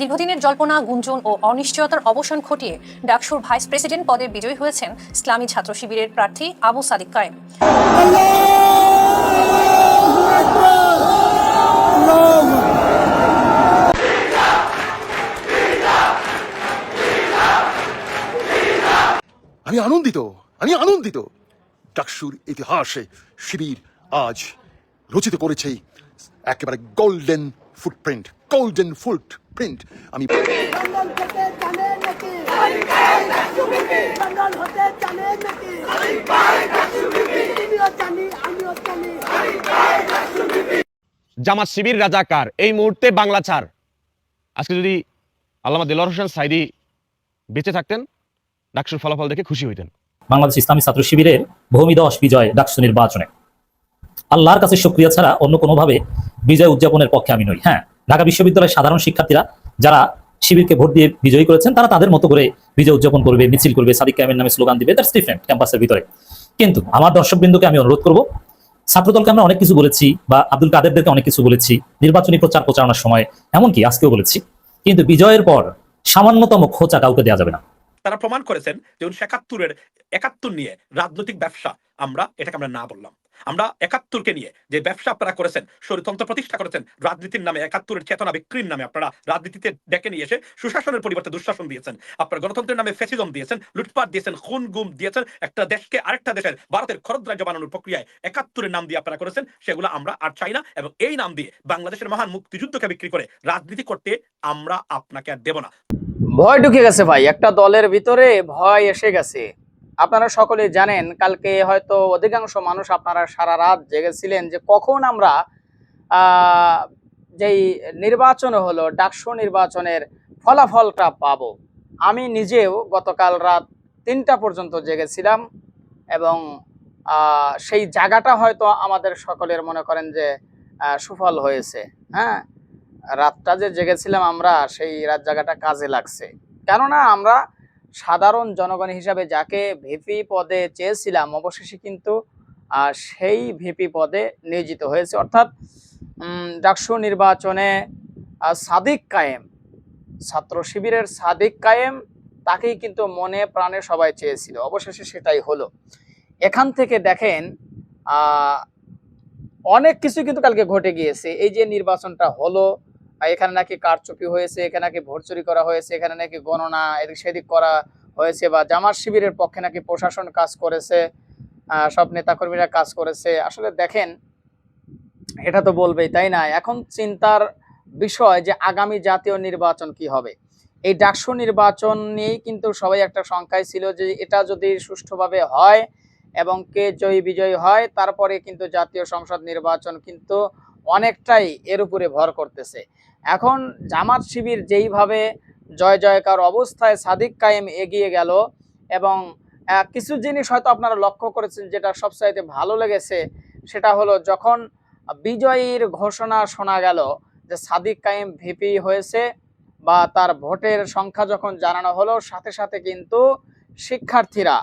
দীর্ঘদিনের জল্পনা, গুঞ্জন ও অনিশ্চয়তার অবসান ঘটিয়ে ডাকসুর ভাইস প্রেসিডেন্ট পদে বিজয়ী হয়েছেন ইসলামী ছাত্র শিবিরের প্রার্থী আবু সাদিক কায়েম। আমি আনন্দিত আমি আনন্দিত। ডাকসুর ইতিহাসে শিবির আজ রচিত করেছে একেবারে গোল্ডেন ফুটপ্রিন্ট গোল্ডেন ফুটপ্রিন্ট আমি জামাত শিবির রাজাকার এই মুহূর্তে বাংলা ছাড়। আজকে যদি আল্লামা দিলর হোসেন সাইদি বেঁচে থাকতেন ডাকসুর ফলাফল দেখে খুশি হইতেন। বাংলাদেশ ইসলামী ছাত্র শিবিরের ভূমিদশ বিজয় ডাকসু নির্বাচনে। আল্লাহর কাছে সক্রিয় ছাড়া অন্য কোনোভাবে বিজয় উদযাপনের পক্ষে আমি নই। হ্যাঁ ঢাকা বিশ্ববিদ্যালয়ের সাধারণ শিক্ষার্থীরা যারা শিবিরকে ভোট দিয়ে বিজয়ী করেছেন, তারা তাদের মতো করে বিজয় উদযাপন করবে, মিছিল করবে, সাদিক ক্যামের নামে স্লোগান দিবে তার ডিফারেন্ট ক্যাম্পাসের ভিতরে। কিন্তু আমার দর্শকবৃন্দকে আমি অনুরোধ করব, ছাত্রদলকে আমরা অনেক কিছু বলেছি বা আব্দুল কাদেরদেরকে অনেক কিছু বলেছি, নির্বাচনী প্রচার প্রচারণার সময়, এমনকি আজকেও বলেছি, কিন্তু বিজয়ের পর সামান্যতম খোঁচা কাউকে দেওয়া যাবে না। তারা প্রমাণ করেছেন যে উনিশশো একাত্তরের একাত্তর নিয়ে রাজনৈতিক ব্যবসা আমরা এটাকে আমরা না বললাম। আমরা একাত্তরকে নিয়ে যে ব্যবসা আপনারা করেছেন স্বৈরতন্ত্র প্রতিষ্ঠা করেছেন, রাজনীতির নামে একাত্তরের চেতনা বিক্রির নামে আপনারা রাজনীতিতে ডেকে নিয়ে এসে সুশাসনের পরিবর্তে দুঃশাসন দিয়েছেন। আপনারা গণতন্ত্রের নামে ফেসিজম দিয়েছেন, লুটপাট দিয়েছেন, খুন গুম দিয়েছেন, একটা দেশকে আরেকটা দেশের, ভারতের খরদ রাজ্য বানানোর প্রক্রিয়ায় একাত্তরের নাম দিয়ে আপনারা করেছেন, সেগুলো আমরা আর চাই না এবং এই নাম দিয়ে বাংলাদেশের মহান মুক্তিযুদ্ধকে বিক্রি করে রাজনীতি করতে আমরা আপনাকে আর দেব না। ভয় ঢুকে গেছে ভাই, একটা দলের ভিতরে ভয় এসে গেছে। আপনারা সকলে জানেন, কালকে হয়তো অধিকাংশ মানুষ আপনারা সারা রাত জেগেছিলেন যে কখন আমরা যেই নির্বাচন হলো, ডাকসু নির্বাচনের ফলাফলটা পাব। আমি নিজেও গতকাল রাত তিনটা পর্যন্ত জেগেছিলাম এবং সেই জায়গাটা হয়তো আমাদের সকলের মনে করেন যে সুফল হয়েছে। হ্যাঁ? রাতটা যে জেগেছিলাম আমরা, সেই রাত জায়গাটা কাজে লাগছে। কেননা আমরা সাধারণ জনগণ হিসাবে যাকে ভিপি পদে চেয়েছিলাম, অবশেষে কিন্তু সেই ভিপি পদে নিয়োজিত হয়েছে। অর্থাৎ ডাকসু নির্বাচনে সাদিক কায়েম, ছাত্র শিবিরের সাদিক কায়েম, তাকেই কিন্তু মনে প্রাণে সবাই চেয়েছিল। অবশেষে সেটাই হলো। এখান থেকে দেখেন অনেক কিছু কিন্তু কালকে ঘটে গিয়েছে। এই যে নির্বাচনটা হলো এখানে নাকি কারচুপি হয়েছে, এখানে নাকি ভোট চুরি করা হয়েছে, এখানে নাকি গণনা এদিক সেদিক করা হয়েছে বা জামাত শিবিরের পক্ষে নাকি প্রশাসন কাজ করেছে সব নেতাকর্মীরা কাজ করেছে। আসলে দেখেন, এটা তো বলবেই, তাই না? এখন চিন্তার বিষয় যে আগামী জাতীয় নির্বাচন কি হবে। এই ডাকসু নির্বাচন নিয়েই কিন্তু সবাই একটা সংখ্যায় ছিল যে এটা যদি সুষ্ঠুভাবে হয় এবং কে জয়ী, বিজয়ী হয়, তারপরে কিন্তু জাতীয় সংসদ নির্বাচন কিন্তু অনেকটাই এর উপরে ভর করতেছে। এখন জামাত শিবির যেইভাবে জয় জয়কার অবস্থায় সাদিক কায়েম এগিয়ে গেল এবং কিছু জিনিস হয়তো আপনারা লক্ষ্য করেছেন যেটা সবচাইতে ভালো লেগেছে, সেটা হলো যখন বিজয়ীর ঘোষণা শোনা গেল যে সাদিক কায়েম ভিপি হয়েছে বা তার ভোটের সংখ্যা যখন জানানো হলো, সাথে সাথে কিন্তু শিক্ষার্থীরা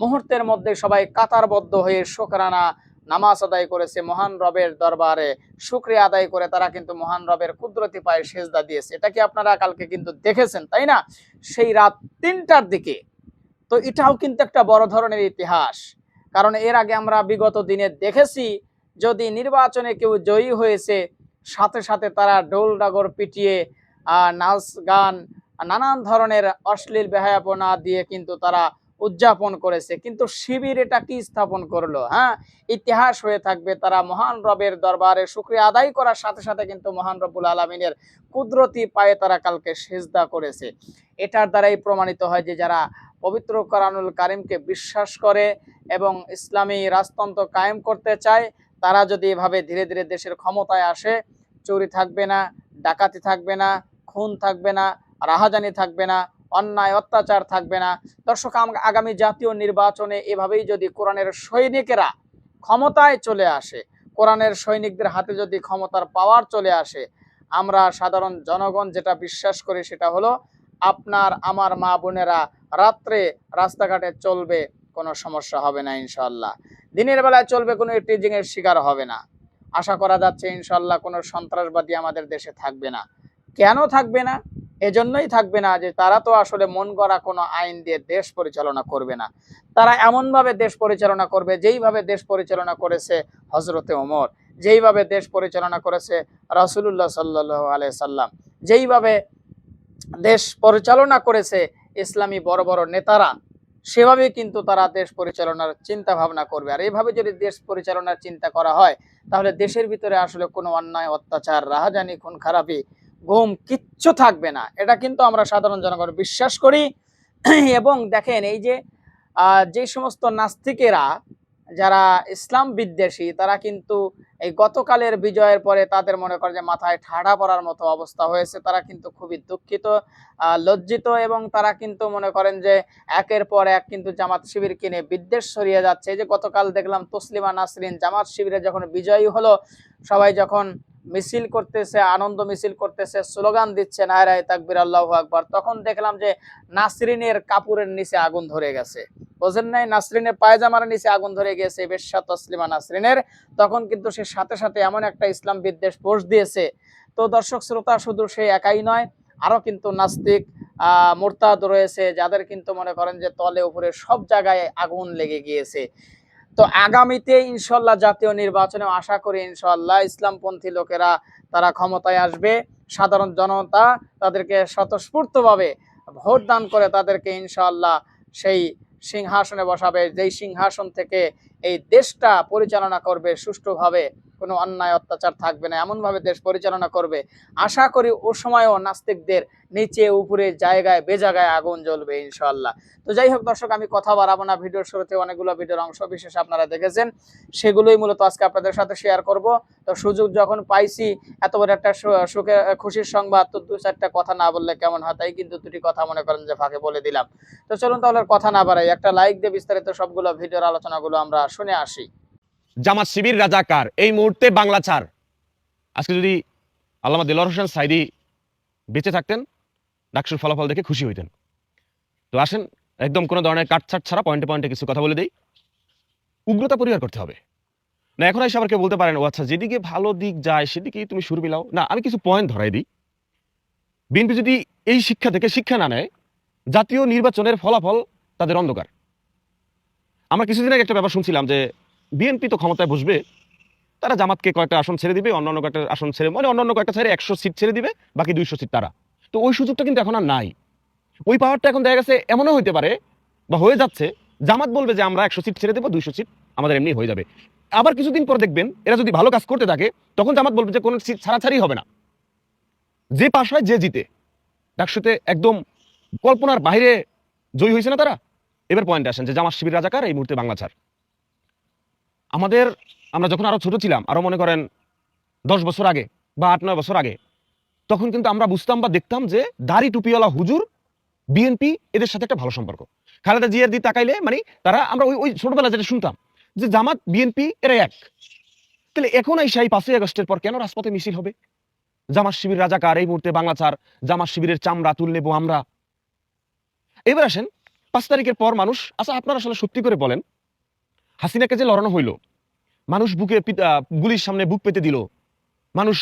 মুহূর্তের মধ্যে সবাই কাতারবদ্ধ হয়ে শোকরানা নামাজ আদায় করেছে মহান রবের দরবারে। শুক্রিয়া আদায় করে তারা কিন্তু মহান রবের কুদরতি পায়ে সেজদা দিয়েছে। এটা কি আপনারা কালকে কিন্তু দেখেছেন, তাই না? সেই রাত তিনটার দিকে। তো এটাও কিন্তু একটা বড় ধরনের ইতিহাস। কারণ এর আগে আমরা বিগত দিনে দেখেছি, যদি নির্বাচনে কেউ জয়ী হয়েছে, সাথে সাথে তারা ডোল ডাগর পিটিয়ে নাচ গান, নানান ধরনের অশ্লীল বেহায়াপনা দিয়ে কিন্তু তারা উদযাপন করেছে। কিন্তু শিবির এটা কি স্থাপন করল হ্যাঁ? ইতিহাস হয়ে থাকবে তারা মহান রবের দরবারে শুক্রিয়া আদায় করার সাথে সাথে কিন্তু মহান রব্বুল আলমিনের কুদরতি পায়ে তারা কালকে সেজদা করেছে। এটার দ্বারাই প্রমাণিত হয় যে যারা পবিত্র কোরআনুল কারিমকে বিশ্বাস করে এবং ইসলামী রাজতন্ত্র কায়েম করতে চায়, তারা যদি এভাবে ধীরে ধীরে দেশের ক্ষমতায় আসে, চুরি থাকবে না, ডাকাতি থাকবে না, খুন থাকবে না, রাহাজানি থাকবে না অন্যায়, অত্যাচার থাকবে না। দর্শক আগামী জাতীয় নির্বাচনে এভাবেই যদি কোরআনের সৈনিকেরা ক্ষমতায় চলে আসে, কোরআনের সৈনিকদের হাতে যদি ক্ষমতার পাওয়ার চলে আসে, আমরা সাধারণ জনগণ যেটা বিশ্বাস করি সেটা হলো, আপনার, আমার মা বোনেরা রাত্রে রাস্তাঘাটে চলবে, কোনো সমস্যা হবে না ইনশাল্লাহ দিনের বেলায় চলবে কোনো টিজিংয়ের শিকার হবে না। আশা করা যাচ্ছে ইনশাল্লাহ কোনো সন্ত্রাসবাদী আমাদের দেশে থাকবে না। কেন থাকবে না? এজন্যই থাকবে না যে তারা তো আসলে মন গড়া কোনো আইন দিয়ে দেশ পরিচালনা করবে না। তারা এমনভাবে দেশ পরিচালনা করবে, যেইভাবে দেশ পরিচালনা করেছে হজরতে ওমর, যেইভাবে দেশ পরিচালনা করেছে রাসুলুল্লাহ সাল্লাহ আলাই সাল্লাম, যেইভাবে দেশ পরিচালনা করেছে ইসলামী বড় বড় নেতারা, সেভাবে কিন্তু তারা দেশ পরিচালনার চিন্তা ভাবনা করবে। আর এইভাবে যদি দেশ পরিচালনার চিন্তা করা হয়, তাহলে দেশের ভিতরে আসলে কোনো অন্যায়, অত্যাচার, রাহাজানি খুন খারাপি ঘুম কিচ্ছু থাকবে না। এটা কিন্তু আমরা সাধারণ জনগণ বিশ্বাস করি। এবং দেখেন এই যে যে সমস্ত নাস্তিকেরা, যারা ইসলাম বিদ্বেষী, তারা কিন্তু এই গতকালের বিজয়ের পরে তাদের মনে করে যে মাথায় ঠাড়া পড়ার মতো অবস্থা হয়েছে, তারা কিন্তু খুবই দুঃখিত লজ্জিত এবং তারা কিন্তু মনে করেন যে একের পর এক কিন্তু জামাত শিবির কিনে বিদ্বেষ ছড়িয়ে যাচ্ছে। এই যে গতকাল দেখলাম তসলিমা নাসরিন জামাত শিবিরে যখন বিজয়ী হলো, সবাই যখন মিছিল করতেছে, আনন্দ মিছিল করতেছে, স্লোগান দিচ্ছে নায়রায় তাকবির, আল্লাহ আকবার তখন দেখলাম যে নাসরিনের কাপুরের নিচে আগুন ধরে গেছে। বোঝেন নাই? নাসরিনের পায়জামার নিচে আগুন ধরে গেছে বেশ্যা তসলিমা নাসরিনের। তখন কিন্তু সে সাথে সাথে এমন একটা ইসলাম বিদ্বেষ পোস্ট দিয়েছে। তো দর্শক, শ্রোতা শুধু সে একাই নয়, আরও কিন্তু নাস্তিক মোরতাদ রয়েছে, যাদের কিন্তু মনে করেন যে তলে উপরে সব জায়গায় আগুন লেগে গিয়েছে। তো আগামীতে ইনশাল্লাহ জাতীয় নির্বাচনে আশা করি ইনশাল্লাহ ইসলামপন্থী লোকেরা তারা ক্ষমতায় আসবে। সাধারণ জনতা তাদেরকে স্বতঃস্ফূর্তভাবে ভোট দান করে তাদেরকে ইনশাল্লাহ সেই সিংহাসনে বসাবে যেই সিংহাসন থেকে এই দেশটা পরিচালনা করবে সুষ্ঠুভাবে। কোনো অন্যায়, অত্যাচার থাকবে না। এমনভাবে দেশ পরিচালনা করবে। আশা করি ও সময়ও নাস্তিকদের নিচে, উপরে, জায়গায় বেজাগায় আগুন জ্বলবে ইনশাল্লাহ তো যাই হোক দর্শক, আমি কথা বাড়াবো না। ভিডিওর শুরুতে অনেকগুলো ভিডিওর অংশ বিশেষ আপনারা দেখেছেন। সেগুলোই মূলত আজকে আপনাদের সাথে শেয়ার করব। তো সুযোগ যখন পাইছি, এত বড় একটা সুখে, খুশির সংবাদ, তো দু চারটা কথা না বললে কেমন হয়? তাই কিন্তু দুটি কথা মনে করেন যে ফাঁকে বলে দিলাম। তো চলুন তাহলে কথা না বাড়াই। একটা লাইক দিয়ে বিস্তারিত সবগুলো ভিডিওর আলোচনাগুলো আমরা শুনে আসি। জামাত শিবির রাজাকার। এই মুহূর্তে বাংলা ছাড়। আজকে যদি আল্লামা দিলর হোসেন সাইদি বেঁচে থাকতেন ডাকসুর ফলাফল দেখে খুশি হইতেন। তো আসেন, একদম কোনো ধরনের কাটছাট ছাড়া পয়েন্টে পয়েন্টে কিছু কথা বলে দিই। উগ্রতা পরিহার করতে হবে। না, এখন এসে আবার কেউ বলতে পারেন, ও আচ্ছা যেদিকে ভালো দিক যায়, সেদিকেই তুমি সুর মিলাও। না, আমি কিছু পয়েন্ট ধরাই দিই। বিএনপি যদি এই শিক্ষা থেকে শিক্ষা না নেয়, জাতীয় নির্বাচনের ফলাফল তাদের অন্ধকার। আমরা কিছুদিন আগে একটা ব্যাপার শুনছিলাম যে বিএনপি তো ক্ষমতায় বসবে, তারা জামাতকে কয়েকটা আসন ছেড়ে দিবে, অন্যান্য কয়েকটা আসন ছেড়ে মানে অন্যান্য কয়েকটা ছেড়ে একশো সিট ছেড়ে দিবে, বাকি দুইশো সিট তারা। তো ওই সুযোগটা কিন্তু এখন আর নাই। ওই পাওয়ারটা এখন দেখা গেছে এমনও হইতে পারে, বা হয়ে যাচ্ছে, জামাত বলবে যে আমরা একশো সিট ছেড়ে দেবো, দুইশো সিট আমাদের এমনি হয়ে যাবে। আবার কিছুদিন পর দেখবেন, এরা যদি ভালো কাজ করতে থাকে, তখন জামাত বলবে যে কোনো সিট ছাড়াছাড়ি হবে না। যে পাশ হয় যে জিতে। ডাকসুতে একদম কল্পনার বাইরে জয়ী হয়েছে না তারা। এবার পয়েন্ট আসেন যে জামাত শিবির রাজাকার, এই মুহূর্তে বাংলা ছাড়। আমাদের, আমরা যখন আরও ছোট ছিলাম, আরও মনে করেন দশ বছর আগে বা আট, নয় বছর আগে, তখন কিন্তু আমরা বুঝতাম বা দেখতাম যে দাড়ি টুপিওয়ালা হুজুর বিএনপি এদের সাথে একটা ভালো সম্পর্ক। খালেদা জিয়ার দিয়ে তাকাইলে মানে তারা, আমরা ওই ওই ছোটবেলা যেটা শুনতাম যে জামাত বিএনপি এরা এক। তাহলে এখন এই সেই পাঁচই আগস্টের পর কেন রাজপথে মিছিল হবে? জামাত শিবির রাজাকার, এই মুহূর্তে বাংলা ছাড়, জামাত শিবিরের চামড়া তুল নেব আমরা। এবার আসেন, পাঁচ তারিখের পর মানুষ আচ্ছা আপনারা আসলে সত্যি করে বলেন হাসিনাকে যে লড়ানো হইল, মানুষ বুকে গুলির সামনে বুক পেতে দিল, মানুষ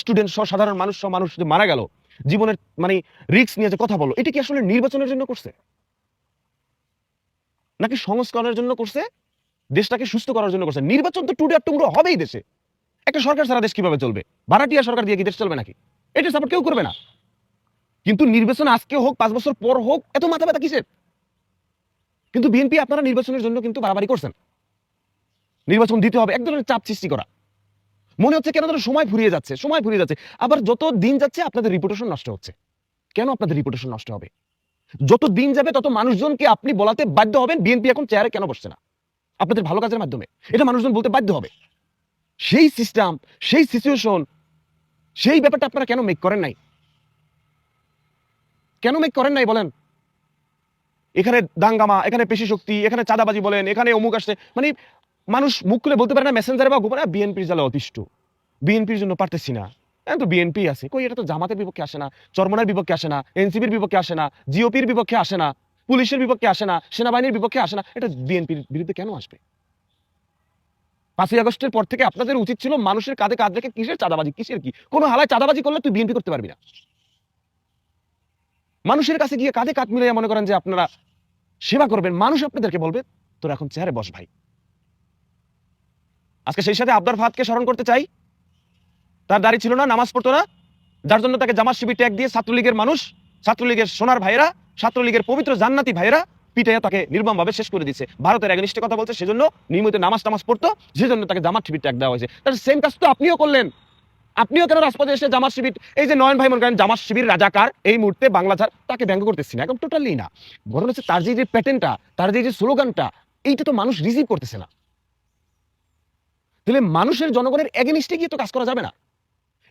স্টুডেন্ট সহ, সাধারণ মানুষ সহ মানুষ যে মারা গেল, জীবনের মানে রিস্ক নিয়ে যে কথা বলো, এটা কি আসলে নির্বাচনের জন্য করছে? নাকি সংস্করণের জন্য করছে? দেশটাকে সুস্থ করার জন্য করছে। নির্বাচন তো টুডে আর টুমরো হবেই দেশে। একটা সরকার সারা দেশ কীভাবে চলবে? ভাড়াটিয়া সরকার দিয়ে কি দেশ চলবে নাকি? এটা সাপোর্ট কেউ করবে না। কিন্তু নির্বাচন আজকে হোক, পাঁচ বছর পর হোক, এত মাথা ব্যথা কিসের? কিন্তু বিএনপি আপনারা নির্বাচনের জন্য কিন্তু বাড়াবাড়ি করছেন। নির্বাচন দিতে হবে, এক ধরনের চাপ সৃষ্টি করা। মনে হচ্ছে কেন যেন সময় ফুরিয়ে যাচ্ছে, সময় ফুরিয়ে যাচ্ছে। আবার যত দিন যাচ্ছে, আপনাদের রিপুটেশন নষ্ট হচ্ছে। কেন আপনাদের রিপুটেশন নষ্ট হবে? যত দিন যাবে, তত মানুষজনকে আপনি বলাতে বাধ্য হবেন বিএনপি এখন চেয়ারে কেন বসছে না? আপনাদের ভালো কাজের মাধ্যমে। এটা মানুষজন বলতে বাধ্য হবে। সেই সিস্টেম সেই সিচুয়েশন সেই ব্যাপারটা আপনারা কেন মেক করেন নাই? কেন মেক করেন নাই বলেন? এখানে দাঙ্গামা, এখানে পেশি শক্তি, এখানে চাঁদাবাজি বলেন, এখানে অমুক আসছে। মানে মানুষ মুখ খুলে বলতে পারে না মেসেঞ্জারে বা গোপনে বিএনপির জালে অতিষ্ঠ। বিএনপির জন্য পারতেছি না। এখন তো বিএনপি আছে। কই, এটা তো জামাতের বিপক্ষে আসে না, চরমনার বিপক্ষে আসে না, এনসিপির বিপক্ষে আসে না, জিওপির বিপক্ষে আসে না, পুলিশের বিপক্ষে আসে না, সেনাবাহিনীর বিপক্ষে আসে না, এটা বিএনপির বিরুদ্ধে কেন আসবে? পাঁচই আগস্টের পর থেকে আপনাদের উচিত ছিল মানুষের কাঁধে কাঁধ রেখে কিসের চাঁদাবাজি, কিসের কি? কোনো হালায় চাঁদাবাজি করলে তুই বিএনপি করতে পারবি না। মানুষের কাছে গিয়ে কাঁধে কাঁধ মিলিয়ে মনে করেন যে আপনারা সেবা করবেন, মানুষ আপনাদেরকে বলবে, তোর এখন চেয়ারে বস ভাই। আজকে সেই সাথে আবদার ফাহাদকে স্মরণ করতে চাই। তার দাড়ি ছিল না, নামাজ পড়তো না। যার জন্য তাকে জামাত শিবির ট্যাগ দিয়ে ছাত্রলীগের মানুষ, ছাত্রলীগের সোনার ভাইরা ছাত্রলীগের পবিত্র জান্নাতি ভাইরা পিটাইয়া তাকে নির্মমভাবে শেষ করে দিচ্ছে ভারতের এগনিষ্ঠে কথা বলছে, সেজন্য নিয়মিত নামাজ টামাজ পড়তো, সেজন্য তাকে জামাত শিবির ট্যাগ দেওয়া হয়েছে। তার সেম কাজ তো আপনিও করলেন। আপনিও কেন রাজপথে এসে জামাত শিবির এই যে নয়ন ভাই মনে করেন, জামাত শিবির রাজাকার, এই মুহূর্তে বাংলা ছাড় তাকে ব্যঙ্গ করতেছি না, একদম টোটালি না। বরং হচ্ছে তার যে যে প্যাটার্নটা তার যে যে স্লোগানটা, এইটা তো মানুষ রিসিভ করতেছে না। তাহলে মানুষের জনগণের এগেনিস্টে গিয়ে তো কাজ করা যাবে না।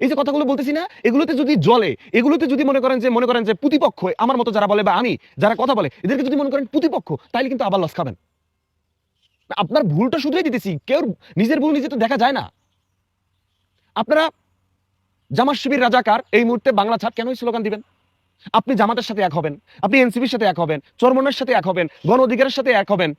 এই যে কথাগুলো বলতেছি না, এগুলোতে যদি জলে এগুলোতে যদি মনে করেন যে, মনে করেন যে প্রতিপক্ষ, আমার মতো যারা বলে বা আমি, যারা কথা বলে, এদেরকে যদি মনে করেন প্রতিপক্ষ, তাইলে কিন্তু আবার লস খাবেন। আপনার ভুলটা শুধুই দিতেছি, কেউ নিজের ভুল নিজে তো দেখা যায় না। আপনারা জামাত শিবির রাজাকার, এই মুহূর্তে বাংলা ছাড় কেন স্লোগান দিবেন? আপনি জামাতের সাথে এক হবেন, আপনি এনসিপির সাথে এক হবেন, চরমনের সাথে এক হবেন, গণ অধিকারের সাথে এক হবেন